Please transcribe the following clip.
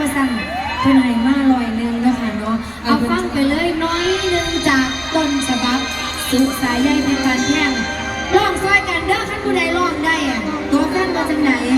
ว่าสั่งเพิ่นให้มาลอยหนึงนะคะเนาะเอาฟังไปเลยน้อยหนึงจากต้นฉบับสุสายใยเป็การแท้